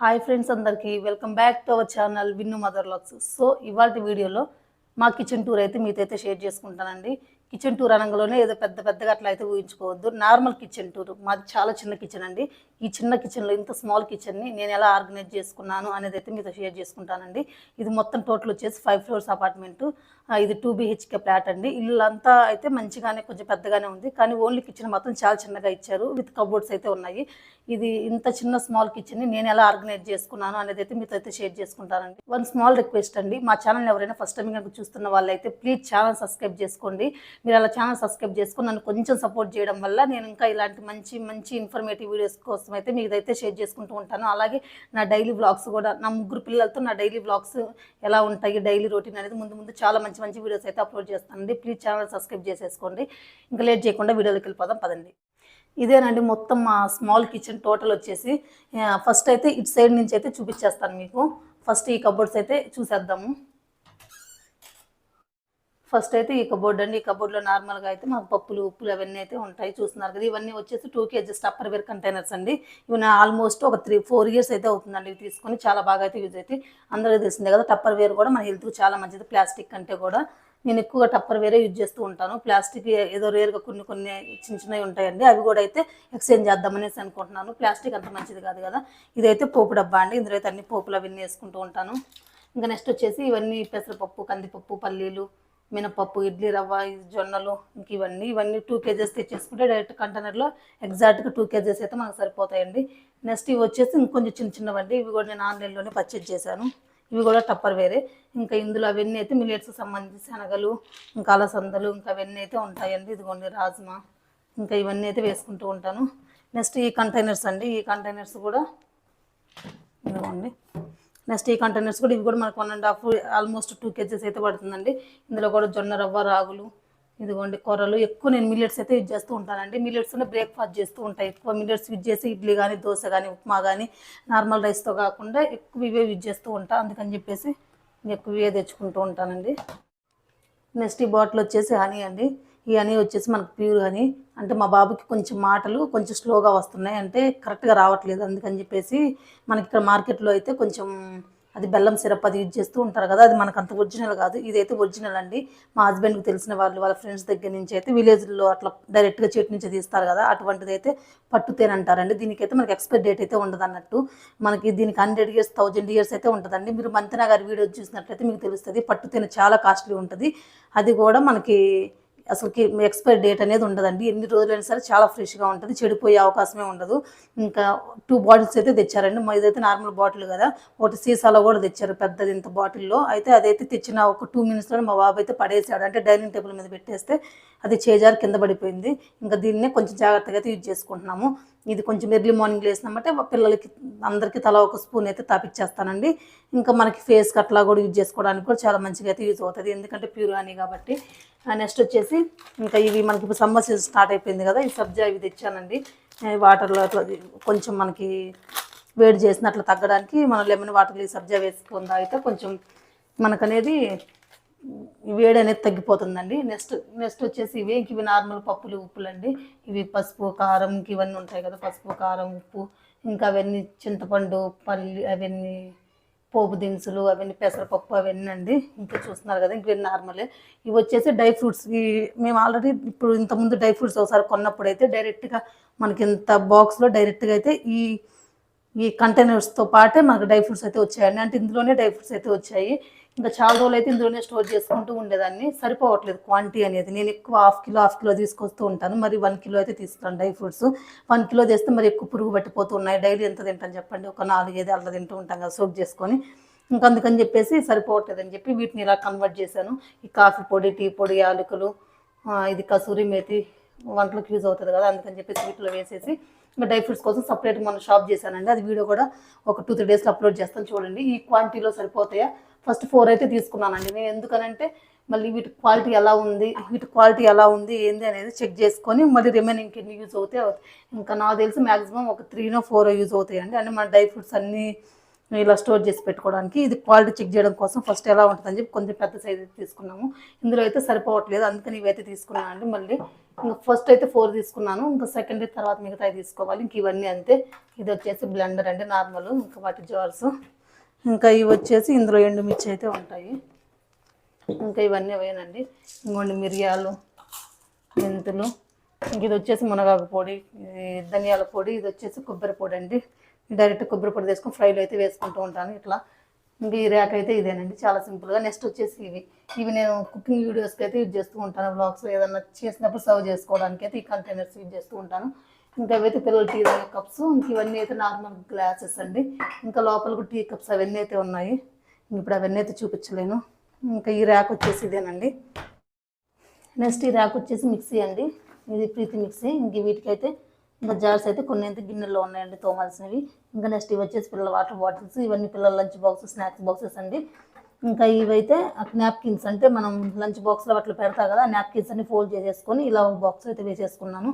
Hi friends అందరికీ welcome back to our channel Vinnu mother lux so ఇవాళ వీడియోలో మా కిచెన్ టూర్ అయితే మీతో అయితే షేర్ చేసుకుంటానండి. కిచెన్ టూర్ అనగానే ఏదో పెద్ద పెద్దగా అట్లా అయితే ఊహించుకోవద్దు. నార్మల్ కిచెన్ టూర్ మాది చాలా చిన్న కిచెన్ అండి. ఈ చిన్న కిచెన్లో ఇంత స్మాల్ కిచెన్ని నేను ఎలా ఆర్గనైజ్ చేసుకున్నాను అనేది అయితే మీతో షేర్ చేసుకుంటానండి. ఇది మొత్తం టోటల్ వచ్చేసి ఫైవ్ ఫ్లోర్స్ అపార్ట్మెంట్. ఇది టూ బీహెచ్కే ఫ్లాట్ అండి. ఇల్లు అంతా అయితే మంచిగానే కొంచెం పెద్దగానే ఉంది. కానీ ఓన్లీ కిచెన్ మాత్రం చాలా చిన్నగా ఇచ్చారు. విత్ కబోర్డ్స్ అయితే ఉన్నాయి. ఇది ఇంత చిన్న స్మాల్ కిచెన్ని నేను ఎలా ఆర్గనైజ్ చేసుకున్నాను అనేది అయితే మీతో అయితే షేర్ చేసుకుంటానండి. వన్ స్మాల్ రిక్వెస్ట్ అండి. మా ఛానల్ ఎవరైనా ఫస్ట్ టైం కనుక చూస్తున్న వాళ్ళైతే ప్లీజ్ ఛానల్ సబ్స్క్రైబ్ చేసుకోండి. మీరు అలా ఛానల్ సబ్స్క్రైబ్ చేసుకుని నన్ను కొంచెం సపోర్ట్ చేయడం వల్ల నేను ఇంకా ఇలాంటి మంచి మంచి ఇన్ఫర్మేటివ్ వీడియోస్ కోసం అయితే మీదైతే షేర్ చేసుకుంటూ ఉంటాను. అలాగే నా డైలీ వ్లాగ్స్ కూడా నా ముగ్గురు పిల్లలతో నా డైలీ వ్లాగ్స్ ఎలా ఉంటాయి డైలీ రొటీన్ అనేది ముందు ముందు చాలా మంచి మంచి వీడియోస్ అయితే అప్లోడ్ చేస్తానండి. ప్లీజ్ ఛానల్ సబ్స్క్రైబ్ చేసేసుకోండి. ఇంకా లేట్ చేయకుండా వీడియోలోకి వెళ్ళిపోదాం పదండి. ఇదేనండి మొత్తం మా స్మాల్ కిచెన్ టోటల్ వచ్చేసి ఫస్ట్ అయితే ఇటు సైడ్ నుంచి అయితే చూపించేస్తాను మీకు. ఫస్ట్ ఈ కబోర్డ్స్ అయితే చూసేద్దాము. ఫస్ట్ అయితే ఈ కబోర్డ్ అండి. ఈ కబోర్డ్లో నార్మల్గా అయితే మాకు పప్పులు ఉప్పులు అవన్నీ అయితే ఉంటాయి. చూస్తున్నారు కదా ఇవన్నీ వచ్చేసి two kgs Tupper wear containers అండి. ఇవి ఆల్మోస్ట్ ఒక త్రీ ఫోర్ ఇయర్స్ అయితే అవుతుందండి. ఇవి తీసుకొని చాలా బాగా అయితే యూజ్ అయితే అందరికీ తెలిసిందే కదా టప్పర్ వేర్ కూడా మన హెల్త్కి చాలా మంచిది. ప్లాస్టిక్ కంటే కూడా నేను ఎక్కువగా టప్పర్ వేరే యూజ్ చేస్తూ ఉంటాను. ప్లాస్టిక్ ఏదో రేర్గా కొన్ని కొన్ని చిన్న చిన్నవి ఉంటాయండి. అవి కూడా అయితే ఎక్స్చేంజ్ చేద్దామనేసి అనుకుంటున్నాను. ప్లాస్టిక్ అంత మంచిది కాదు కదా. ఇదైతే పోపు డబ్బా అండి. ఇందులో అయితే అన్ని పోపులు అవన్నీ వేసుకుంటూ ఉంటాను. ఇంకా నెక్స్ట్ వచ్చేసి ఇవన్నీ పెసరపప్పు కందిపప్పు పల్లీలు మినపప్పు ఇడ్లీ రవ్వ జొన్నలు ఇంక ఇవన్నీ ఇవన్నీ టూ కేజెస్ తెచ్చేసుకుంటే డైరెక్ట్ కంటైనర్లో ఎగ్జాక్ట్గా టూ కేజెస్ అయితే మనకు సరిపోతాయండి. నెక్స్ట్ ఇవి వచ్చేసి ఇంకొంచెం చిన్న చిన్నవండి. ఇవి కూడా నేను ఆన్లైన్లోనే పర్చేజ్ చేశాను. ఇవి కూడా టప్పర్ వేరే ఇంకా ఇందులో అవన్నీ అయితే మిల్లెట్స్కి సంబంధించి శనగలు ఇంకా అలసందలు ఇంకా అవన్నీ అయితే ఉంటాయండి. ఇదిగోండి రాజ్మా. ఇంకా ఇవన్నీ అయితే వేసుకుంటూ ఉంటాను. నెక్స్ట్ ఈ కంటైనర్స్ అండి. ఈ కంటైనర్స్ కూడా ఇదిగోండి. నెక్స్ట్ ఈ కంటైనర్స్ కూడా ఇవి కూడా మనకు one and half almost two kgs అయితే పడుతుందండి. ఇందులో కూడా జొన్న రవ్వ రాగులు ఇదిగోండి కూరలు ఎక్కువ నేను మిల్లెట్స్ అయితే యూజ్ చేస్తూ ఉంటానండి. మిల్లెట్స్లో బ్రేక్ఫాస్ట్ చేస్తూ ఉంటాయి ఎక్కువ మిల్లెట్స్ యూజ్ చేసి ఇడ్లీ కానీ దోశ కానీ ఉప్మా కానీ నార్మల్ రైస్తో కాకుండా ఎక్కువ ఇవే యూజ్ చేస్తూ ఉంటాను అందుకని చెప్పేసి ఎక్కువ ఇవే తెచ్చుకుంటూ ఉంటానండి. నెక్స్ట్ ఈ బాటిల్ వచ్చేసి హనీ అండి. ఈ హనీ వచ్చేసి మనకు ప్యూర్ హనీ అంటే మా బాబుకి కొంచెం మాటలు కొంచెం స్లోగా వస్తున్నాయి. అంటే కరెక్ట్గా రావట్లేదు. అందుకని చెప్పేసి మనకి ఇక్కడ మార్కెట్లో అయితే కొంచెం అది బెల్లం సిరప్ అది యూజ్ చేస్తూ ఉంటారు కదా అది మనకు అంత ఒరిజినల్ కాదు. ఇదైతే ఒరిజినల్ అండి. మా హస్బెండ్కి తెలిసిన వాళ్ళు వాళ్ళ ఫ్రెండ్స్ దగ్గర నుంచి అయితే విలేజ్లో అట్లా డైరెక్ట్గా చెట్టు నుంచి తీస్తారు కదా అటువంటిది అయితే పట్టుతేనే అంటారండి. దీనికైతే మనకి ఎక్స్పైర్ డేట్ అయితే ఉండదు అన్నట్టు. మనకి దీనికి హండ్రెడ్ ఇయర్స్ థౌజండ్ ఇయర్స్ అయితే ఉంటుందండి మీరు మంతనా గారి వీడియో చూసినట్లయితే మీకు తెలుస్తుంది. పట్టుతేనే చాలా కాస్ట్లీ ఉంటుంది. అది కూడా మనకి అసలుకి ఎక్స్పైరీ డేట్ అనేది ఉండదండి. ఎన్ని రోజులైనా సరే చాలా ఫ్రెష్గా ఉంటుంది చెడిపోయే అవకాశమే ఉండదు. ఇంకా టూ బాటిల్స్ అయితే తెచ్చారండి. మా ఇదైతే నార్మల్ బాటిల్ కదా ఒకటి సీసాలో కూడా తెచ్చారు పెద్దది ఇంత బాటిల్లో. అయితే అదైతే తెచ్చిన ఒక టూ మినిట్స్లో మా బాబు అయితే పడేసాడు. అంటే డైనింగ్ టేబుల్ మీద పెట్టేస్తే అది చేజారు కింద పడిపోయింది. ఇంకా దీన్నే కొంచెం జాగ్రత్తగా అయితే యూజ్ చేసుకుంటున్నాము. ఇది కొంచెం ఎర్లీ మార్నింగ్ లేసినామంటే పిల్లలకి అందరికీ తలా ఒక స్పూన్ అయితే తాపిచ్చేస్తానండి. ఇంకా మనకి ఫేస్కి అట్లా కూడా యూజ్ చేసుకోవడానికి కూడా చాలా మంచిగా అయితే యూజ్ అవుతుంది. ఎందుకంటే ప్యూర్ అని కాబట్టి. నెక్స్ట్ వచ్చేసి ఇంకా ఇవి మనకి ఇప్పుడు సమ్మర్ సీజన్ స్టార్ట్ అయిపోయింది కదా ఈ సబ్జా ఇవి తెచ్చానండి. వాటర్లో అట్లా కొంచెం మనకి వేడి చేసిన అట్లా తగ్గడానికి మనం లెమన్ వాటర్లో ఈ సబ్జా వేసుకుని తాగితే కొంచెం మనకనేది వేడి అనేది తగ్గిపోతుందండి. నెక్స్ట్ నెక్స్ట్ వచ్చేసి ఇవి ఇంక ఇవి నార్మల్ పప్పులు ఉప్పులు అండి ఇవి పసుపు కారం ఇంక ఇవన్నీ ఉంటాయి కదా పసుపు కారం ఉప్పు ఇంకా అవన్నీ చింతపండు పల్లి అవన్నీ పోపు దినుసులు అవన్నీ పెసరపప్పు అవన్నీ అండి. ఇంకా చూస్తున్నారు కదా ఇంక నార్మలే ఇవి వచ్చేసి డ్రై ఫ్రూట్స్. ఈ మేము ఆల్రెడీ ఇప్పుడు ఇంతకుముందు డ్రై ఫ్రూట్స్ ఒకసారి కొన్నప్పుడు అయితే డైరెక్ట్గా మనకి ఇంత బాక్స్లో డైరెక్ట్గా అయితే ఈ ఈ కంటైనర్స్తో పాటే మనకు డ్రై ఫ్రూట్స్ అయితే వచ్చాయండి. అంటే ఇందులోనే డ్రై ఫ్రూట్స్ అయితే వచ్చాయి. ఇంకా చాలా రోజులు అయితే ఇందులోనే స్టోర్ చేసుకుంటూ ఉండేదాన్ని. సరిపోవట్లేదు క్వాంటిటీ అనేది. నేను ఎక్కువ హాఫ్ కిలో హాఫ్ కిలో తీసుకొస్తూ ఉంటాను. మరి వన్ కిలో అయితే తీసుకురాను డ్రై ఫ్రూట్స్ వన్ కిలో చేస్తే మరి ఎక్కువ పురుగు పట్టిపోతూ ఉన్నాయి. డైలీ ఎంత తింటాను చెప్పండి? ఒక నాలుగైదు అట్లా తింటూ ఉంటాం కదా సోక్ చేసుకొని. ఇంకా అందుకని చెప్పేసి సరిపోవట్లేదు అని చెప్పి వీటిని ఇలా కన్వర్ట్ చేశాను. ఈ కాఫీ పొడి టీ పొడి యాలకులు ఇది కసూరి మేతి వంటలకు యూజ్ అవుతుంది కదా అందుకని చెప్పేసి వీటిలో వేసేసి ఇంకా డ్రై ఫ్రూట్స్ కోసం సపరేట్ మనం షాప్ చేశానండి. అది వీడియో కూడా ఒక టూ త్రీ డేస్లో అప్లోడ్ చేస్తాను. చూడండి. ఈ క్వాంటిటీలో సరిపోతాయా? ఫస్ట్ ఫోర్ అయితే తీసుకున్నానండి. నేను ఎందుకనంటే మళ్ళీ వీటి క్వాలిటీ ఎలా ఉంది వీటి క్వాలిటీ ఎలా ఉంది ఏంది అనేది చెక్ చేసుకొని మళ్ళీ రిమైనింగ్ ఎన్ని యూజ్ అవుతాయి ఇంకా నాకు తెలిసి మ్యాక్సిమం ఒక త్రీనో ఫోర్ యూజ్ అవుతాయండి. అంటే మన డ్రై ఫ్రూట్స్ అన్నీ ఇలా స్టోర్ చేసి పెట్టుకోవడానికి ఇది క్వాలిటీ చెక్ చేయడం కోసం ఫస్ట్ ఎలా ఉంటుందని చెప్పి కొంచెం పెద్ద సైజ్ తీసుకున్నాము. ఇందులో అయితే సరిపోవట్లేదు. అందుకని ఇవైతే తీసుకున్నాను అండి మళ్ళీ. ఇంకా ఫస్ట్ అయితే ఫోర్ తీసుకున్నాను. ఇంకా సెకండ్ తర్వాత మిగతా తీసుకోవాలి. ఇంక ఇవన్నీ అంతే. ఇది వచ్చేసి బ్లెండర్ అండి నార్మల్. ఇంకా వాటి జార్స్. ఇంకా ఇవి వచ్చేసి ఇందులో ఎండుమిర్చి అయితే ఉంటాయి. ఇంకా ఇవన్నీ అవేనండి. ఇంకోండి మిరియాలు మెంతులు. ఇంక ఇది వచ్చేసి మునగాకు పొడి ధనియాల పొడి ఇది వచ్చేసి కొబ్బరి పొడి అండి. డైరెక్ట్ కొబ్బరి పొడి వేసుకొని ఫ్రైలో అయితే వేసుకుంటూ ఉంటాను ఇట్లా. ఇంకా ఈ ర్యాక్ అయితే ఇదేనండి. చాలా సింపుల్గా నెక్స్ట్ వచ్చేసి ఇవి. ఇవి నేను కుకింగ్ వీడియోస్కి అయితే యూజ్ చేస్తూ ఉంటాను. బ్లాగ్స్ ఏదన్నా చేసినప్పుడు సర్వ్ చేసుకోవడానికి అయితే ఈ కంటైనర్స్ యూజ్ చేస్తూ ఉంటాను. ఇంకా అవైతే పిల్లల టీ తాగే కప్స్ ఇంక ఇవన్నీ అయితే నార్మల్ గ్లాసెస్ అండి. ఇంకా లోపల టీ కప్స్ అవన్నీ అయితే ఉన్నాయి. ఇప్పుడు అవన్నీ అయితే చూపించలేను. ఇంకా ఈ ర్యాక్ వచ్చేసి ఇదేనండి. నెక్స్ట్ ఈ ర్యాక్ వచ్చేసి మిక్సీ అండి. ఇది ప్రీతి మిక్సీ. ఇంక వీటికైతే ఇంకా జార్స్ అయితే కొన్ని అయితే గిన్నెల్లో ఉన్నాయండి తోమాల్సినవి. ఇంకా నెక్స్ట్ ఇవి వచ్చేసి పిల్లల వాటర్ బాటిల్స్ ఇవన్నీ పిల్లల లంచ్ బాక్స్ స్నాక్స్ బాక్సెస్ అండి. ఇంకా ఇవైతే నాప్కిన్స్ అంటే మనం లంచ్ బాక్స్లో అట్లా పెడతా కదా నాప్కిన్స్ అన్ని ఫోల్డ్ చేసేసుకొని ఇలా బాక్స్ అయితే వేసేసుకున్నాను.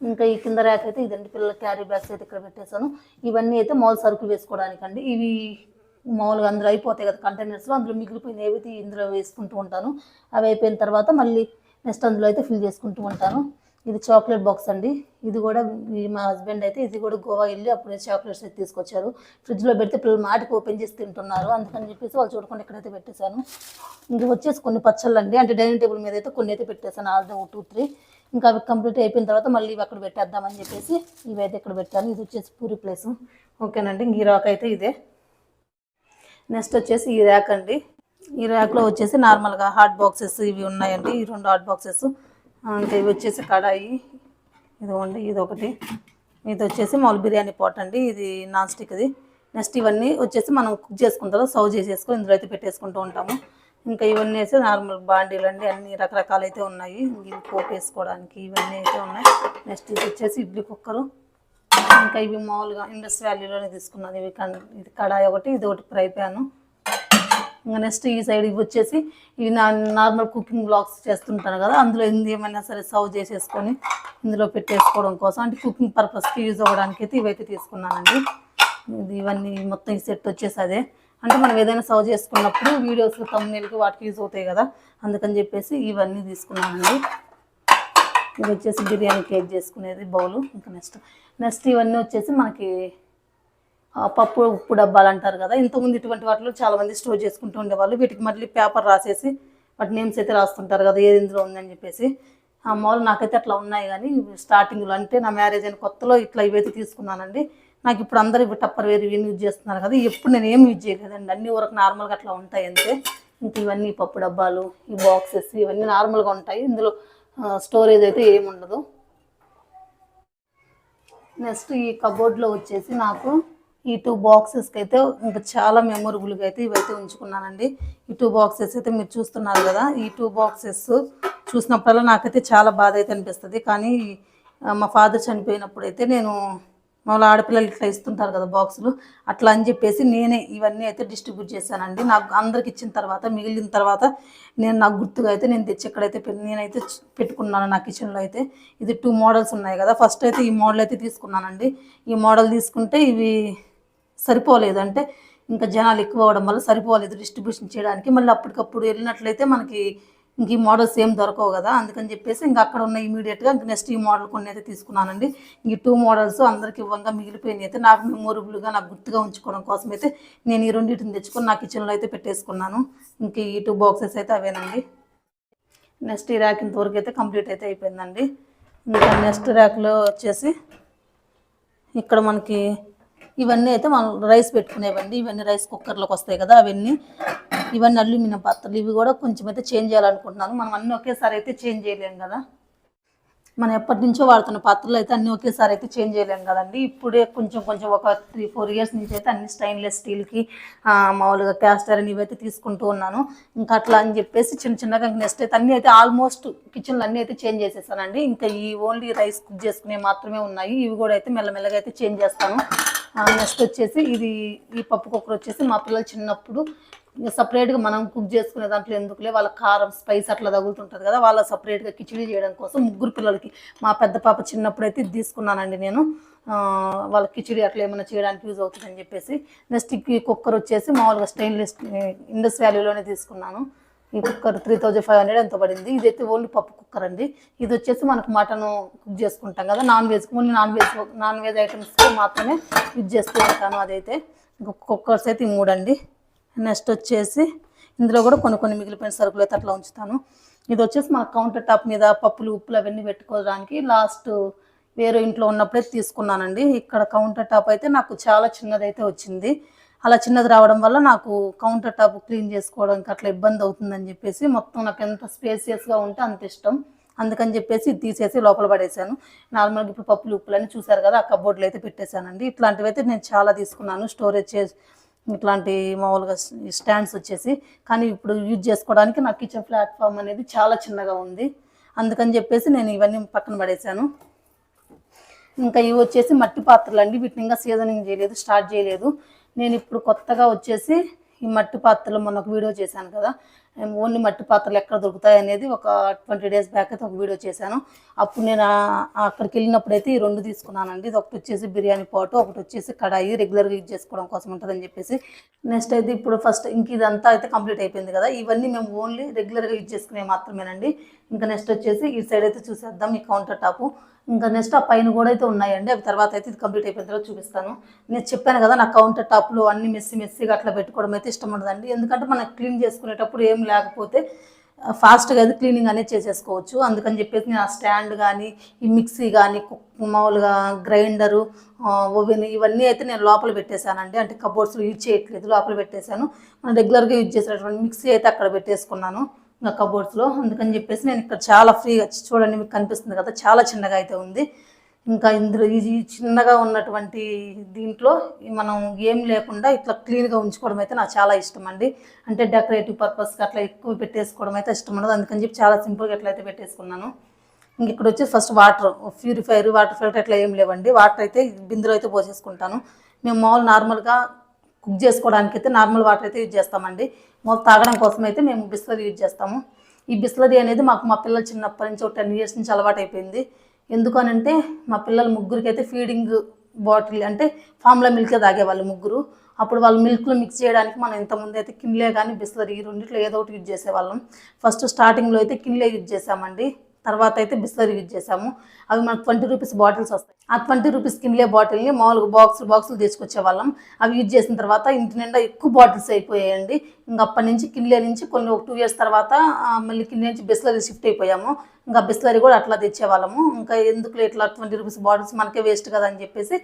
ఇంకా ఈ కింద ర్యాక్ అయితే ఇదండి పిల్లల క్యారీ బ్యాగ్స్ అయితే ఇక్కడ పెట్టేశాను. ఇవన్నీ అయితే మామూలు సరుకులు వేసుకోవడానికి అండి ఇవి మామూలుగా అందులో అయిపోతాయి కదా కంటైనర్స్లో అందులో మిగిలిపోయిన ఏవైతే ఇందులో వేసుకుంటూ ఉంటాను అవి అయిపోయిన తర్వాత మళ్ళీ నెక్స్ట్ అందులో అయితే ఫిల్ చేసుకుంటూ ఉంటాను. ఇది చాక్లెట్ బాక్స్ అండి. ఇది కూడా ఈ మా హస్బెండ్ అయితే ఇది కూడా గోవా వెళ్ళి అప్పుడే చాక్లెట్స్ అయితే తీసుకొచ్చారు. ఫ్రిడ్జ్లో పెడితే పిల్లలు మాటికి ఓపెన్ చేసి తింటున్నారు. అందుకని చెప్పేసి వాళ్ళు చూడకుండా ఇక్కడైతే పెట్టేశాను. ఇంక వచ్చేసి కొన్ని పచ్చళ్ళు అండి అంటే డైనింగ్ టేబుల్ మీద అయితే కొన్ని అయితే పెట్టేశాను. ఆల్రెడీ ఒక టూ త్రీ. ఇంకా అవి కంప్లీట్ అయిపోయిన తర్వాత మళ్ళీ ఇవి అక్కడ పెట్టేద్దామని చెప్పేసి ఇవైతే ఇక్కడ పెట్టాను. ఇది వచ్చేసి పూరి ప్లేస్. ఓకేనండి ఈ రాక్ అయితే ఇదే. నెక్స్ట్ వచ్చేసి ఈ ర్యాక్ అండి. ఈ ర్యాక్లో వచ్చేసి నార్మల్గా హాట్ బాక్సెస్ ఇవి ఉన్నాయండి. ఈ రెండు హాట్ బాక్సెస్. ఇంకా ఇవి వచ్చేసి కడాయి. ఇదిగోండి ఇది ఒకటి. ఇది వచ్చేసి మామూలు బిర్యానీ పాట్ అండి. ఇది నాన్ స్టిక్ది. నెక్స్ట్ ఇవన్నీ వచ్చేసి మనం కుక్ చేసుకున్న సర్వ్ చేసేసుకొని ఇందులో అయితే పెట్టేసుకుంటూ ఉంటాము. ఇంకా ఇవన్నీ వేసి నార్మల్ బాండీలు అండి అన్ని రకరకాలు అయితే ఉన్నాయి ఇవి పోపు వేసుకోవడానికి ఇవన్నీ అయితే ఉన్నాయి. నెక్స్ట్ ఇది వచ్చేసి ఇడ్లీ కుక్కరు. ఇంకా ఇవి మామూలుగా ఇండస్ వ్యాలీలోనే తీసుకున్నాను. ఇవి ఇది కడాయి ఒకటి ఇది ఒకటి ఫ్రై ప్యాను. ఇంకా నెక్స్ట్ ఈ సైడ్ ఇవి వచ్చేసి ఇవి నా నార్మల్ కుకింగ్ బ్లాగ్స్ చేస్తుంటాను కదా అందులో ఇంది ఏమైనా సరే సర్వ్ చేసేసుకొని ఇందులో పెట్టేసుకోవడం కోసం అంటే కుకింగ్ పర్పస్కి యూజ్ అవ్వడానికి అయితే ఇవైతే తీసుకున్నానండి. ఇది ఇవన్నీ మొత్తం ఈ సెట్ వచ్చేసి అదే. అంటే మనం ఏదైనా సర్వ్ చేసుకున్నప్పుడు వీడియోస్ తమ్ముళ్ళకి వాటికి యూజ్ అవుతాయి కదా అందుకని చెప్పేసి ఇవన్నీ తీసుకున్నానండి ఇవి వచ్చేసి బిర్యానీ కేక్ చేసుకునేది బౌలు ఇంకా నెక్స్ట్ నెక్స్ట్ ఇవన్నీ వచ్చేసి మనకి పప్పు ఉప్పు డబ్బాలు అంటారు కదా ఇంతకుముందు ఇటువంటి వాటిలో చాలామంది స్టోర్ చేసుకుంటూ ఉండేవాళ్ళు. వీటికి మళ్ళీ పేపర్ రాసేసి వాటి నేమ్స్ అయితే రాస్తుంటారు కదా ఏది ఇందులో ఉందని చెప్పేసి. ఆ మామూలు నాకైతే అట్లా ఉన్నాయి కానీ స్టార్టింగ్లో అంటే నా మ్యారేజ్ అయిన కొత్తలో ఇట్లా ఇవైతే తీసుకున్నానండి. నాకు ఇప్పుడు అందరూ ఇవి టప్పర్ వేరు ఇవన్నీ యూజ్ చేస్తున్నారు కదా ఎప్పుడు నేను ఏం యూజ్ చేయలేదండి. అన్ని వరకు నార్మల్గా అట్లా ఉంటాయి అంతే. ఇంక ఇవన్నీ పప్పు డబ్బాలు ఈ బాక్సెస్ ఇవన్నీ నార్మల్గా ఉంటాయి. ఇందులో స్టోరేజ్ అయితే ఏమి ఉండదు. నెక్స్ట్ ఈ కబోర్డ్లో వచ్చేసి నాకు ఈ టూ బాక్సెస్కి అయితే ఇంకా చాలా మెమొరబుల్గా అయితే ఇవైతే ఉంచుకున్నానండి. ఈ టూ బాక్సెస్ అయితే మీరు చూస్తున్నారు కదా ఈ టూ బాక్సెస్ చూసినప్పుడల్లా నాకైతే చాలా బాధ అయితే అనిపిస్తుంది. కానీ మా ఫాదర్ చనిపోయినప్పుడు అయితే నేను మామూలు ఆడపిల్లలు ఇట్లా ఇస్తుంటారు కదా బాక్సులు అట్లా అని చెప్పేసి నేనే ఇవన్నీ అయితే డిస్ట్రిబ్యూట్ చేశానండి. నాకు అందరికి ఇచ్చిన తర్వాత మిగిలిన తర్వాత నేను నాకు గుర్తుగా అయితే నేను తెచ్చి ఎక్కడైతే పె- నేనైతే పెట్టుకున్నాను నా కిచెన్లో అయితే ఇది టూ మోడల్స్ ఉన్నాయి కదా. ఫస్ట్ అయితే ఈ మోడల్ అయితే తీసుకున్నానండి. ఈ మోడల్ తీసుకుంటే ఇవి సరిపోలేదు. అంటే ఇంకా జనాలు ఎక్కువ అవడం వల్ల సరిపోలేదు డిస్ట్రిబ్యూషన్ చేయడానికి. మళ్ళీ అప్పటికప్పుడు వెళ్ళినట్లయితే మనకి ఇంక ఈ మోడల్స్ ఏం దొరకవు కదా అందుకని చెప్పేసి ఇంకా అక్కడ ఉన్న ఇమీడియట్గా నెక్స్ట్ ఈ మోడల్ కొన్ని అయితే తీసుకున్నానండి. ఈ టూ మోడల్స్ అందరికి ఇవ్వంగా మిగిలిపోయినాయి అయితే నాకు మెమొరబుల్గా నాకు గుర్తుగా ఉంచుకోవడం కోసం అయితే నేను ఈ రెండింటిని తెచ్చుకొని నా కిచెన్లో అయితే పెట్టేసుకున్నాను. ఇంక ఈ టూ బాక్సెస్ అయితే అవేనండి. నెక్స్ట్ ఈ ర్యాక్ ఇంతవరకు అయితే కంప్లీట్ అయితే అయిపోయిందండి. ఇంకా నెక్స్ట్ ర్యాక్లో వచ్చేసి ఇక్కడ మనకి ఇవన్నీ అయితే మనం రైస్ పెట్టుకునేవండి. ఇవన్నీ రైస్ కుక్కర్లోకి వస్తాయి కదా అవన్నీ ఇవన్నీ అల్యూమినియం పాత్రలు ఇవి కూడా కొంచెం అయితే చేంజ్ చేయాలనుకుంటున్నాను. మనం అన్నీ ఒకేసారి అయితే చేంజ్ చేయలేం కదా. మనం ఎప్పటి నుంచో వాడుతున్న పాత్రలు అయితే అన్ని ఒకేసారి అయితే చేంజ్ చేయలేం కదండి. ఇప్పుడే కొంచెం కొంచెం ఒక త్రీ ఫోర్ ఇయర్స్ నుంచి అయితే అన్ని స్టైన్లెస్ స్టీల్కి మామూలుగా క్యాస్ట్ ఐరన్ ఇవైతే తీసుకుంటూ ఉన్నాను. ఇంకా అట్లా అని చెప్పేసి చిన్న చిన్నగా నెక్స్ట్ అయితే అన్నీ అయితే ఆల్మోస్ట్ కిచెన్లు అన్నీ అయితే చేంజ్ చేసేసానండి. ఇంకా ఈ ఓన్లీ రైస్ కుక్ చేసుకునే మాత్రమే ఉన్నాయి. ఇవి కూడా అయితే మెల్లమెల్లగా అయితే చేంజ్ చేస్తాను. నెక్స్ట్ వచ్చేసి ఇది ఈ పప్పు కుక్కర్ వచ్చేసి మా పిల్లలు చిన్నప్పుడు ఇంకా సపరేట్గా మనం కుక్ చేసుకునే దాంట్లో ఎందుకులే? వాళ్ళ కారం స్పైస్ అట్లా తగులుతుంటుంది కదా వాళ్ళ సపరేట్గా కిచిడి చేయడం కోసం ముగ్గురు పిల్లలకి. మా పెద్ద పాప చిన్నప్పుడు అయితే ఇది తీసుకున్నానండి నేను. వాళ్ళ కిచిడి అట్లా ఏమైనా చేయడానికి యూజ్ అవుతుందని చెప్పేసి. నెక్స్ట్ ఈ కుక్కర్ వచ్చేసి మామూలుగా స్టెయిన్లెస్ ఇండస్ వ్యాలీలోనే తీసుకున్నాను. ఈ cooker three thousand five hundred ఎంత పడింది. ఇదైతే ఓన్లీ పప్పు కుక్కర్ అండి. ఇది వచ్చేసి మనకు మటన్ కుక్ చేసుకుంటాం కదా non veg only non veg non veg items మాత్రమే యూజ్ చేస్తూ ఉంటాను అదైతే. ఇంకొక కుక్కర్స్ అయితే ఈ మూడండి. నెక్స్ట్ వచ్చేసి ఇందులో కూడా కొన్ని కొన్ని మిగిలిపోయిన సరుకులు అయితే అట్లా ఉంచుతాను. ఇది వచ్చేసి మన కౌంటర్ టాప్ మీద పప్పులు ఉప్పులు అవన్నీ పెట్టుకోవడానికి లాస్ట్ వేరే ఇంట్లో ఉన్నప్పుడే తీసుకున్నానండి. ఇక్కడ కౌంటర్ టాప్ అయితే నాకు చాలా చిన్నదైతే వచ్చింది. అలా చిన్నది రావడం వల్ల నాకు కౌంటర్ టాప్ క్లీన్ చేసుకోవడానికి అట్లా ఇబ్బంది అవుతుందని చెప్పేసి మొత్తం నాకు ఎంత స్పేసియస్గా ఉంటే అంత ఇష్టం. అందుకని చెప్పేసి తీసేసి లోపల పడేసాను. నార్మల్గా ఇప్పుడు పప్పులు ఉప్పులని చూసారు కదా ఆ కబోర్డ్లో అయితే పెట్టేశానండి. ఇట్లాంటివి అయితే నేను చాలా తీసుకున్నాను. స్టోరేజ్ చేసి ఇట్లాంటి మామూలుగా స్టాండ్స్ వచ్చేసి కానీ ఇప్పుడు యూజ్ చేసుకోవడానికి నా కిచెన్ ప్లాట్ఫామ్ అనేది చాలా చిన్నగా ఉంది. అందుకని చెప్పేసి నేను ఇవన్నీ పక్కన పడేశాను. ఇంకా ఇవి వచ్చేసి మట్టి పాత్రలు అండి. వీటిని ఇంకా సీజనింగ్ చేయలేదు స్టార్ట్ చేయలేదు. నేను ఇప్పుడు కొత్తగా వచ్చేసి ఈ మట్టి పాత్రలు మొన్న ఒక వీడియో చేశాను కదా. ఓన్లీ మట్టి పాత్రలు ఎక్కడ దొరుకుతాయి అనేది ఒక ట్వంటీ డేస్ బ్యాక్ అయితే ఒక వీడియో చేశాను. అప్పుడు నేను అక్కడికి వెళ్ళినప్పుడు అయితే ఈ రెండు తీసుకున్నానండి. ఇది ఒకటి వచ్చేసి బిర్యానీ పాటు ఒకటి వచ్చేసి కడాయి రెగ్యులర్గా యూజ్ చేసుకోవడం కోసం ఉంటుందని చెప్పేసి. నెక్స్ట్ అయితే ఇప్పుడు ఫస్ట్ ఇంక ఇదంతా అయితే కంప్లీట్ అయిపోయింది కదా. ఇవన్నీ మేము ఓన్లీ రెగ్యులర్గా యూజ్ చేసుకునే మాత్రమేనండి. ఇంకా నెక్స్ట్ వచ్చేసి ఈ సైడ్ అయితే చూసేద్దాం. ఈ కౌంటర్ టాపు ఇంకా నెక్స్ట్ ఆ పైన కూడా అయితే ఉన్నాయండి. అవి తర్వాత అయితే ఇది కంప్లీట్ అయిపోయిన తర్వాత చూపిస్తాను. నేను చెప్పాను కదా నా కౌంటర్ టాప్లు అన్ని మెస్సి మెస్సిగా అట్లా పెట్టుకోవడం అయితే ఇష్టం ఉండదండి. ఎందుకంటే మనం క్లీన్ చేసుకునేటప్పుడు ఏం లేకపోతే ఫాస్ట్గా అయితే క్లీనింగ్ అనేది చేసేసుకోవచ్చు. అందుకని చెప్పేసి నేను ఆ స్టాండ్ కానీ ఈ మిక్సీ కానీ మామూలుగా గ్రైండరు ఓవెన్ ఇవన్నీ అయితే నేను లోపల పెట్టేశానండి. అంటే కబోర్డ్స్లో యూజ్ చేయట్లేదు లోపల పెట్టేశాను. మనం రెగ్యులర్గా యూజ్ చేసేటటువంటి మిక్సీ అయితే అక్కడ పెట్టేసుకున్నాను. ఇంకా కబోర్డ్స్లో అందుకని చెప్పేసి నేను ఇక్కడ చాలా ఫ్రీగా చూడండి మీకు కనిపిస్తుంది కదా చాలా చిన్నగా అయితే ఉంది. ఇంకా ఇందులో ఇది చిన్నగా ఉన్నటువంటి దీంట్లో మనం ఏం లేకుండా ఇట్లా క్లీన్గా ఉంచుకోవడం అయితే నాకు చాలా ఇష్టం అండి అంటే డెకరేటివ్ పర్పస్కి అట్లా ఎక్కువ పెట్టేసుకోవడం అయితే ఇష్టం ఉండదు. అందుకని చెప్పి చాలా సింపుల్గా ఎట్లయితే పెట్టేసుకున్నాను. ఇంక ఇక్కడ వచ్చి first water purifier water filter అట్లా ఏం లేవండి. వాటర్ అయితే బిందులో అయితే పోసేసుకుంటాను. మేము మామూలు నార్మల్గా కుక్ చేసుకోవడానికి అయితే నార్మల్ వాటర్ అయితే యూజ్ చేస్తామండి. మొత్తం తాగడం కోసం అయితే మేము బిస్లరీ యూజ్ చేస్తాము. ఈ బిస్లరీ అనేది మాకు మా పిల్లలు చిన్నప్పటి నుంచి ఒక టెన్ ఇయర్స్ నుంచి అలవాటు అయిపోయింది. ఎందుకనంటే మా పిల్లలు ముగ్గురికి అయితే ఫీడింగ్ బాటిల్ అంటే ఫామ్లా మిల్కే తాగేవాళ్ళు ముగ్గురు. అప్పుడు వాళ్ళు మిల్క్లో మిక్స్ చేయడానికి మనం ఇంతకుముందు అయితే కిన్లే కానీ బిస్లరీ ఈ రెండిట్లో ఏదో ఒకటి యూజ్ చేసేవాళ్ళం. ఫస్ట్ స్టార్టింగ్లో అయితే కిన్లే యూజ్ చేసామండి తర్వాత అయితే బిస్లరీ యూజ్ చేసాము అవి మనకు ట్వంటీ రూపీస్ బాటిల్స్ వస్తాయి. ఆ ట్వంటీ రూపీస్ కిన్లే బాటిల్ని మామూలుగా బాక్స్ బాక్సులు తీసుకొచ్చే వాళ్ళం. అవి యూజ్ చేసిన తర్వాత ఇంటి నిండా ఎక్కువ బాటిల్స్ అయిపోయాయండి. ఇంకా అప్పటి నుంచి కిన్లే నుంచి కొన్ని ఒక టూ ఇయర్స్ తర్వాత మళ్ళీ కిమ్లే నుంచి బిస్లరీ షిఫ్ట్ అయిపోయాము. ఇంకా బిస్లరీ కూడా అట్లా తెచ్చేవాళ్ళము. ఇంకా ఎందుకు ఇట్లా ట్వంటీ రూపీస్ బాటిల్స్ మనకే వేస్ట్ కదా అని చెప్పేసి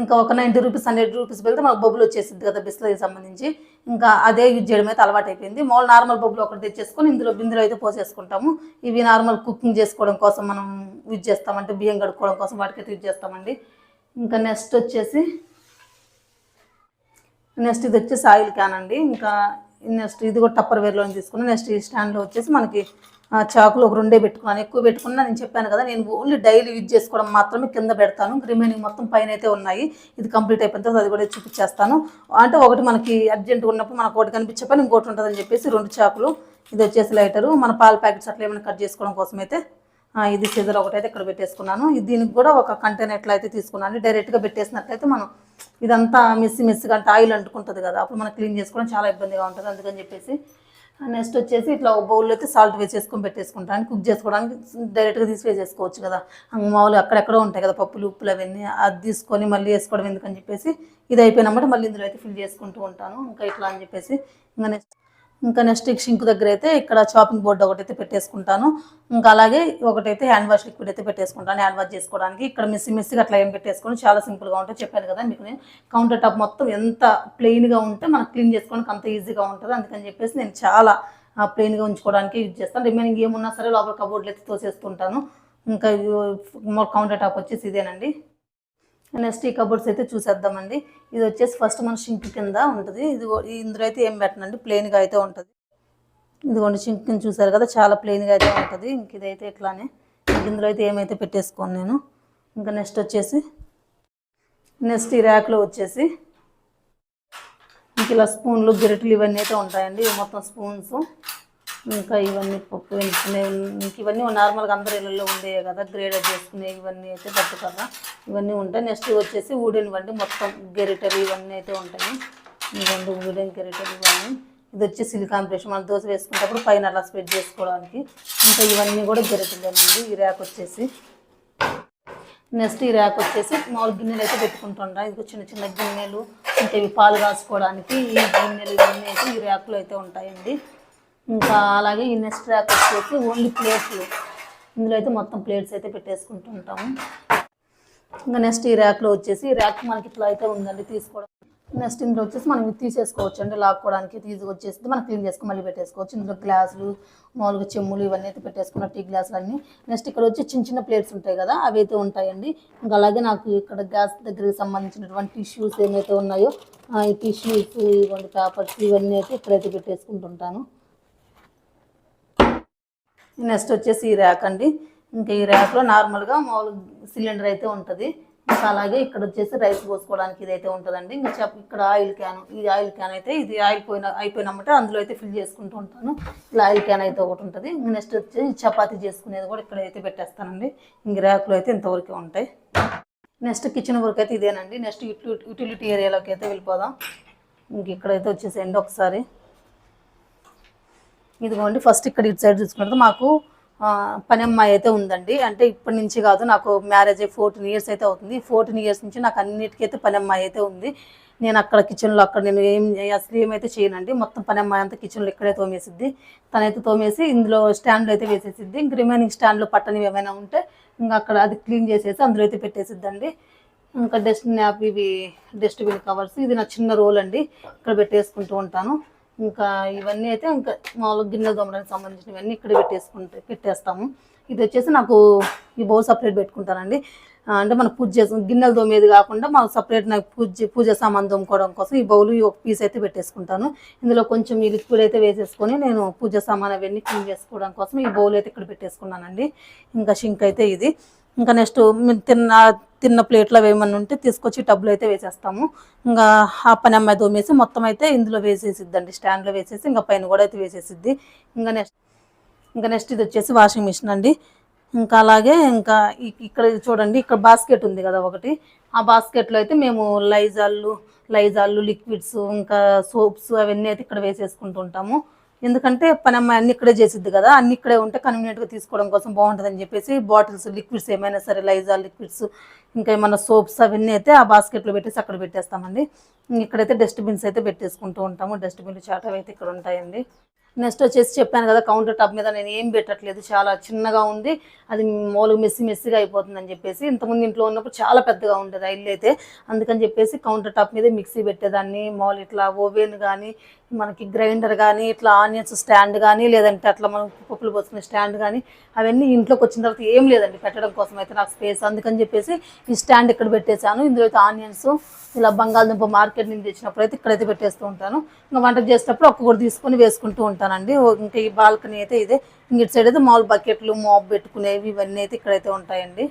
ఇంకా ఒక నైంటీ రూపీస్ హండ్రెడ్ రూపీస్ పెడితే మనకు బొబ్బులు వచ్చేసింది కదా బిస్లరీకి సంబంధించి. ఇంకా అదే యూజ్ చేయడం అయితే అలవాటు అయిపోయింది. మామూలు నార్మల్ బొబ్బులు ఒకటి తెచ్చేసుకొని ఇందులో బిందులో అయితే పోసేసుకుంటాము. ఇవి నార్మల్ కుకింగ్ చేసుకోవడం కోసం మనం యూజ్ చేస్తామంటే బియ్యం కడుక్కోవడం కోసం వాటికైతే యూజ్ చేస్తామండి. ఇంకా నెక్స్ట్ వచ్చేసి నెక్స్ట్ ఇది వచ్చేసి ఆయిల్ క్యాన్ అండి. ఇంకా నెక్స్ట్ ఇది కూడా టప్పర్ వేర్లో తీసుకున్నాను నెక్స్ట్ ఈ స్టాండ్లో వచ్చేసి మనకి చాకులు ఒక రెండే పెట్టుకున్నాను. ఎక్కువ పెట్టుకున్నా నేను చెప్పాను కదా నేను ఓన్లీ డైలీ యూజ్ చేసుకోవడం మాత్రమే కింద పెడతాను. రిమైనింగ్ మొత్తం పైన అయితే ఉన్నాయి. ఇది కంప్లీట్ అయిపోయిన తర్వాత అది కూడా చూపించేస్తాను. అంటే ఒకటి మనకి అర్జెంట్ ఉన్నప్పుడు మనకు ఒకటి కనిపించకపోయినా ఇంకోటి ఉంటుందని చెప్పేసి రెండు చాకులు. ఇది వచ్చేసి లైటరు. మన పాల ప్యాకెట్స్ అట్లా ఏమైనా కట్ చేసుకోవడం కోసం అయితే ఇది సిజర్ ఒకటైతే ఇక్కడ పెట్టేసుకున్నాను. దీనికి కూడా ఒక కంటైనర్ ఎట్లా అయితే తీసుకున్నాను. డైరెక్ట్గా పెట్టేసినట్లయితే మనం ఇదంతా మెస్సి మెస్సిగా అంటే ఆయిల్ అంటుకుంటుంది కదా అప్పుడు మనం క్లీన్ చేసుకోవడం చాలా ఇబ్బందిగా ఉంటుంది. అందుకని చెప్పేసి నెక్స్ట్ వచ్చేసి ఇట్లా బౌల్లో అయితే సాల్ట్ వేసేసుకొని పెట్టేసుకుంటాను కుక్ చేసుకోవడానికి డైరెక్ట్గా తీసి వేసేసుకోవచ్చు కదా. మామూలు అక్కడెక్కడో ఉంటాయి కదా పప్పులు ఉప్పులు అవన్నీ. అది తీసుకొని మళ్ళీ వేసుకోవడం ఎందుకని చెప్పేసి ఇది అయిపోయినమాట. మళ్ళీ ఇందులో అయితే ఫిల్ చేసుకుంటూ ఉంటాను. ఇంకా ఇట్లా అని చెప్పేసి ఇంకా నెక్స్ట్ ఇంకా నెక్స్ట్ షింక్ దగ్గర అయితే ఇక్కడ చాపింగ్ బోర్డు ఒకటైతే పెట్టేసుకుంటాను. ఇంకా అలాగే ఒకటైతే హ్యాండ్ వాష్ లిక్విడ్ అయితే పెట్టేసుకుంటాను. హ్యాండ్ వాష్ చేసుకోవడానికి ఇక్కడ మిస్సి మిస్సిగా అట్లా ఏం పెట్టేసుకొని. చాలా సింపుల్గా ఉంటుంది చెప్పాను కదా మీకు నేను. కౌంటర్ టాప్ మొత్తం ఎంత ప్లెయిన్గా ఉంటే మనకు క్లీన్ చేసుకోవడానికి అంత ఈజీగా ఉంటుంది. అందుకని చెప్పేసి నేను చాలా ప్లెయిన్గా ఉంచుకోవడానికి యూజ్ చేస్తాను. రిమైనింగ్ ఏమున్నా సరే లోపల కబోర్డ్లు అయితే తోసేస్తుంటాను. ఇంకా కౌంటర్ టాప్ వచ్చేసి ఇదేనండి. నెక్స్ట్ ఈ కబోర్డ్స్ అయితే చూసేద్దామండి. ఇది వచ్చేసి ఫస్ట్ మన షింక్ కింద ఉంటుంది. ఇది ఇందులో అయితే ఏం పెట్టనండి? ప్లెయిన్గా అయితే ఉంటుంది. ఇదిగోండి షింక్ కింద చూసారు కదా చాలా ప్లెయిన్గా అయితే ఉంటుంది. ఇంక ఇదైతే ఇట్లానే ఇందులో అయితే ఏమైతే పెట్టేసుకోను నేను. ఇంకా నెక్స్ట్ వచ్చేసి నెక్స్ట్ ఈ ర్యాక్లో వచ్చేసి ఇంక ఇలా స్పూన్లు గిరెట్లు ఇవన్నీ అయితే ఉంటాయండి. మొత్తం స్పూన్స్. ఇంకా ఇవన్నీ పప్పు వెనుకునే ఇవన్నీ నార్మల్గా అందరి ఇళ్ళల్లో ఉండేవి కదా గ్రేడర్ చేసుకునేవి ఇవన్నీ అయితే పట్టుకర్ర ఇవన్నీ ఉంటాయి. నెక్స్ట్ వచ్చేసి ఊడెన్ వండి మొత్తం గెరిటలు ఇవన్నీ అయితే ఉంటాయి. ఇవన్నీ ఊడెన్ గెరిటలు ఇవన్నీ. ఇది వచ్చి సిలికాన్ బ్రష్ మనం దోశ వేసుకున్నప్పుడు పైన అలా స్ప్రెడ్ చేసుకోవడానికి. ఇంకా ఇవన్నీ కూడా గెరిటలేనండి ఈ ర్యాక్ వచ్చేసి. నెక్స్ట్ ఈ ర్యాక్ వచ్చేసి మామూలు గిన్నెలు అయితే పెట్టుకుంటుంటా ఇది చిన్న చిన్న గిన్నెలు అంటే ఇవి పాలు కాసుకోవడానికి ఈ గిన్నెలు ఇవన్నీ అయితే ఈ ర్యాక్లో అయితే ఉంటాయండి. ఇంకా అలాగే ఈ నెక్స్ట్ ర్యాక్ వచ్చేసి ఓన్లీ ప్లేట్లు. ఇందులో అయితే మొత్తం ప్లేట్స్ అయితే పెట్టేసుకుంటుంటాము. ఇంకా నెక్స్ట్ ఈ ర్యాక్లో వచ్చేసి ర్యాక్ మనకి ఇట్లా అయితే ఉందండి తీసుకోవడం. నెక్స్ట్ ఇందులో వచ్చేసి మనం తీసేసుకోవచ్చు అంటే లాక్కోవడానికి. తీసుకొచ్చేసి మనం క్లీన్ చేసుకుని మళ్ళీ పెట్టేసుకోవచ్చు. ఇందులో గ్లాసులు మామూలుగా చెమ్ములు ఇవన్నీ అయితే పెట్టేసుకున్న టీ గ్లాసులు అన్నీ నెక్స్ట్ ఇక్కడ వచ్చి చిన్న చిన్న ప్లేట్స్ ఉంటాయి కదా అవి అయితే ఉంటాయండి. ఇంకా అలాగే నాకు ఇక్కడ గ్యాస్ దగ్గరికి సంబంధించినటువంటి టిష్యూస్ ఏమైతే ఉన్నాయో ఈ టిష్యూస్ ఇవ్వండి పేపర్స్ ఇవన్నీ అయితే ఇక్కడైతే పెట్టేసుకుంటుంటాను. నెక్స్ట్ వచ్చేసి ఈ ర్యాక్ అండి. ఇంకా ఈ ర్యాక్లో నార్మల్గా మామూలు సిలిండర్ అయితే ఉంటుంది. ఇంకా అలాగే ఇక్కడ వచ్చేసి రైస్ పోసుకోవడానికి ఇదైతే ఉంటుందండి. ఇంకా చెప్ ఇక్కడ ఆయిల్ క్యాన్ ఈ ఆయిల్ క్యాన్ అయితే ఇది ఆయిల్ పోయిన అయిపోయినమంటే అందులో అయితే ఫిల్ చేసుకుంటూ ఉంటాను. ఇలా ఆయిల్ క్యాన్ అయితే ఒకటి ఉంటుంది. నెక్స్ట్ వచ్చి చపాతీ చేసుకునేది కూడా ఇక్కడ అయితే పెట్టేస్తానండి. ఇంక ర్యాక్లో అయితే ఇంతవరకే ఉంటాయి. నెక్స్ట్ కిచెన్ వర్క్ అయితే ఇదేనండి. నెక్స్ట్ యూటిలిటీ ఏరియాలోకి అయితే వెళ్ళిపోదాం. ఇంక ఇక్కడైతే వచ్చేసేయండి ఒకసారి. ఇదిగోండి ఫస్ట్ ఇక్కడ ఇటు సైడ్ చూసుకుంటే మాకు పని అమ్మాయి అయితే ఉందండి. అంటే ఇప్పటి నుంచి కాదు నాకు మ్యారేజ్ అయ్యి ఫోర్టీన్ ఇయర్స్ అయితే అవుతుంది. ఫోర్టీన్ ఇయర్స్ నుంచి నాకు అన్నిటికైతే పని అమ్మాయి అయితే ఉంది. నేను అక్కడ కిచెన్లో అక్కడ నేను ఏం అసలు ఏమైతే చేయనండి మొత్తం పని అమ్మాయి అంతా కిచెన్లో ఇక్కడే తోమేసిద్ది. తనైతే తోమేసి ఇందులో స్టాండ్లో అయితే వేసేసిద్ది. ఇంక రిమైనింగ్ స్టాండ్లో పట్టనివి ఏమైనా ఉంటే ఇంకా అక్కడ అది క్లీన్ చేసేసి అందులో అయితే పెట్టేసిద్దండి. ఇంకా డస్ట్ న్యాప్ ఇవి డస్ట్బిన్ కవర్స్ ఇది నా చిన్న రోల్ అండి. ఇక్కడ పెట్టేసుకుంటూ ఉంటాను. ఇంకా ఇవన్నీ అయితే ఇంకా మామూలుగా గిన్నెలు దొమ్మడానికి సంబంధించినవన్నీ ఇక్కడ పెట్టేసుకుంటే పెట్టేస్తాము. ఇది వచ్చేసి నాకు ఈ బౌల్ సపరేట్ పెట్టుకుంటానండి. అంటే మనం పూజ చేసాం గిన్నెలు దోమేది కాకుండా మనం సపరేట్ నాకు పూజ పూజ సామాన్ తోముకోవడం కోసం ఈ బౌలు ఒక పీస్ అయితే పెట్టేసుకుంటాను. ఇందులో కొంచెం ఈ లిక్విడ్ అయితే వేసేసుకొని నేను పూజ సామాన్ అవన్నీ క్లీన్ చేసుకోవడం కోసం ఈ బౌల్ అయితే ఇక్కడ పెట్టేసుకున్నానండి. ఇంకా షింక్ అయితే ఇది. ఇంకా నెక్స్ట్ తిన్న తిన్న ప్లేట్లో ఏమన్నా ఉంటే తీసుకొచ్చి టబ్లో అయితే వేసేస్తాము. ఇంకా ఆ పని అమ్మాయి తోమేసి మొత్తం అయితే ఇందులో వేసేసిద్దండి స్టాండ్లో వేసేసి ఇంకా పైన కూడా అయితే వేసేసిద్ది. ఇంకా నెక్స్ట్ ఇంకా నెక్స్ట్ ఇది వచ్చేసి వాషింగ్ మిషన్ అండి. ఇంకా అలాగే ఇంకా ఇక్కడ చూడండి ఇక్కడ బాస్కెట్ ఉంది కదా ఒకటి. ఆ బాస్కెట్లో అయితే మేము లైజాళ్ళు లైజాళ్ళు లిక్విడ్స్ ఇంకా సోప్స్ అవన్నీ అయితే ఇక్కడ వేసేసుకుంటూ ఉంటాము. ఎందుకంటే పని అమ్మాయి అన్ని ఇక్కడే చేసిద్ది కదా అన్ని ఇక్కడే ఉంటే కన్వీనియంట్గా తీసుకోవడం కోసం బాగుంటుందని చెప్పేసి బాటిల్స్ లిక్విడ్స్ ఏమైనా సరే లైజాల్ లిక్విడ్స్ ఇంకా ఏమైనా సోప్స్ అవన్నీ అయితే ఆ బాస్కెట్లో పెట్టేసి అక్కడ పెట్టేస్తామండి. ఇక్కడైతే డస్ట్బిన్స్ అయితే పెట్టేసుకుంటూ ఉంటాము. డస్ట్బిన్లు చాటవి అయితే ఇక్కడ ఉంటాయండి. నెక్స్ట్ వచ్చేసి చెప్పాను కదా కౌంటర్ టాప్ మీద నేను ఏం పెట్టట్లేదు చాలా చిన్నగా ఉంది అది మామూలుగా మెస్సి మెస్సిగా అయిపోతుందని చెప్పేసి ఇంతకుముందు ఇంట్లో ఉన్నప్పుడు చాలా పెద్దగా ఉండేది ఆ ఇల్లు అయితే. అందుకని చెప్పేసి కౌంటర్ టాప్ మీద మిక్సీ పెట్టేదాన్ని మామూలు ఇట్లా ఓవెన్ కానీ మనకి గ్రైండర్ కానీ ఇట్లా ఆనియన్స్ స్టాండ్ కానీ లేదంటే అట్లా మనం పప్పులు పోసుకునే స్టాండ్ కానీ అవన్నీ ఇంట్లోకి వచ్చిన తర్వాత ఏం లేదండి పెట్టడం కోసం అయితే నాకు స్పేస్ అందుకని చెప్పేసి ఈ స్టాండ్ ఇక్కడ పెట్టేశాను. ఇందులో అయితే ఆనియన్స్ ఇలా బంగాళదుంప మార్కెట్ నుంచి తెచ్చినప్పుడు అయితే ఇక్కడైతే పెట్టేస్తూ ఉంటాను. ఇంకా వంట చేసేటప్పుడు ఒక్కొక్కటి తీసుకొని వేసుకుంటూ ఉంటాను. ఉంటానండి. ఇంకా ఈ బాల్కనీ అయితే ఇదే. ఇంకటి ఇటు సైడ్ అయితే మామూలు బకెట్లు మాప్ పెట్టుకునేవి ఇవన్నీ అయితే ఇక్కడైతే ఉంటాయండి.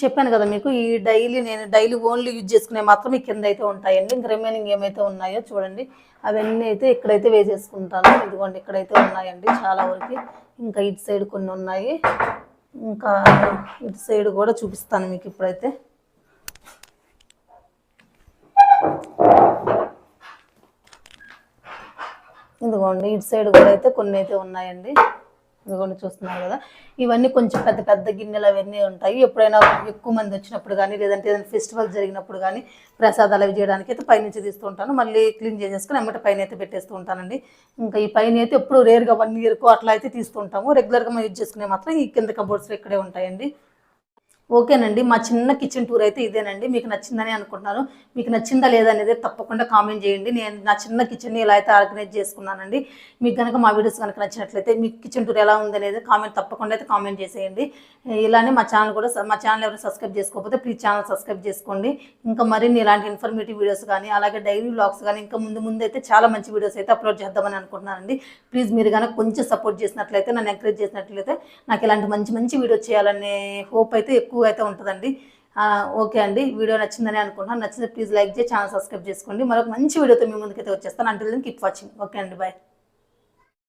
చెప్పాను కదా మీకు ఈ డైలీ నేను డైలీ ఓన్లీ యూజ్ చేసుకునే మాత్రం ఈ కింద అయితే ఉంటాయండి. ఇంకా రిమైనింగ్ ఏమైతే ఉన్నాయో చూడండి. అవన్నీ అయితే ఇక్కడైతే వేసేసుకుంటాను. ఇదిగోండి ఇక్కడైతే ఉన్నాయండి చాలా వరకు. ఇంకా ఇటు సైడ్ కొన్ని ఉన్నాయి. ఇంకా ఇటు సైడ్ కూడా చూపిస్తాను మీకు ఇప్పుడైతే. ఇదిగోండి ఇటు సైడ్ కూడా అయితే కొన్ని అయితే ఉన్నాయండి. ఇదిగోండి చూస్తున్నారు కదా. ఇవన్నీ కొంచెం పెద్ద పెద్ద గిన్నెలు అవన్నీ ఉంటాయి. ఎప్పుడైనా ఎక్కువ మంది వచ్చినప్పుడు కానీ లేదంటే ఏదైనా ఫెస్టివల్ జరిగినప్పుడు కానీ ప్రసాదాలు అవి చేయడానికి అయితే పైనుంచి తీస్తూ ఉంటాను. మళ్ళీ క్లీన్ చేసేసుకుని అమ్మట పైన అయితే పెట్టేస్తూ ఉంటానండి. ఇంకా ఈ పైన అయితే ఎప్పుడు రేర్గా వన్ ఇయర్కు అట్లా అయితే తీస్తూ ఉంటాము. రెగ్యులర్గా మనం యూజ్ చేసుకునే మాత్రం ఈ కింద కబోర్డ్స్లో ఇక్కడే ఉంటాయండి. ఓకేనండి మా చిన్న కిచెన్ టూర్ అయితే ఇదేనండి. మీకు నచ్చిందని అనుకుంటున్నాను. మీకు నచ్చిందా లేదా అనేది తప్పకుండా కామెంట్ చేయండి. నేను నా చిన్న కిచెన్ని ఇలా అయితే ఆర్గనైజ్ చేసుకున్నానండి మీకు కనుక మా వీడియోస్ కనుక నచ్చినట్లయితే మీ కిచెన్ టూర్ ఎలా ఉంది అనేది కామెంట్ తప్పకుండా అయితే కామెంట్ చేసేయండి. ఇలానే మా ఛానల్ కూడా మా ఛానల్ ఎవరైనా సబ్స్క్రైబ్ చేసుకోకపోతే ప్లీజ్ ఛానల్ సబ్స్క్రైబ్ చేసుకోండి. ఇంకా మరిన్ని ఇలాంటి ఇన్ఫర్మేటివ్ వీడియోస్ కానీ అలాగే డైలీ బ్లాగ్స్ కానీ ఇంకా ముందు ముందు అయితే చాలా మంచి వీడియోస్ అయితే అప్లోడ్ చేద్దామని అనుకుంటున్నానండి. ప్లీజ్ మీరు కనుక కొంచెం సపోర్ట్ చేసినట్లయితే నన్ను ఎంకరేజ్ చేసినట్లయితే నాకు ఇలాంటి మంచి మంచి వీడియో చేయాలనే హోప్ అయితే ఎక్కువ అయితే ఉంటుందండి. ఓకే అండి. వీడియో నచ్చిందని అనుకుంటున్నాను. నచ్చితే ప్లీజ్ లైక్ చేసి ఛానల్ సబ్స్క్రైబ్ చేసుకోండి. మరొక మంచి వీడియోతో మీ ముందుకైతే వచ్చేస్తాను. అంటే కీప్ వాచింగ్. ఓకే అండి. బాయ్.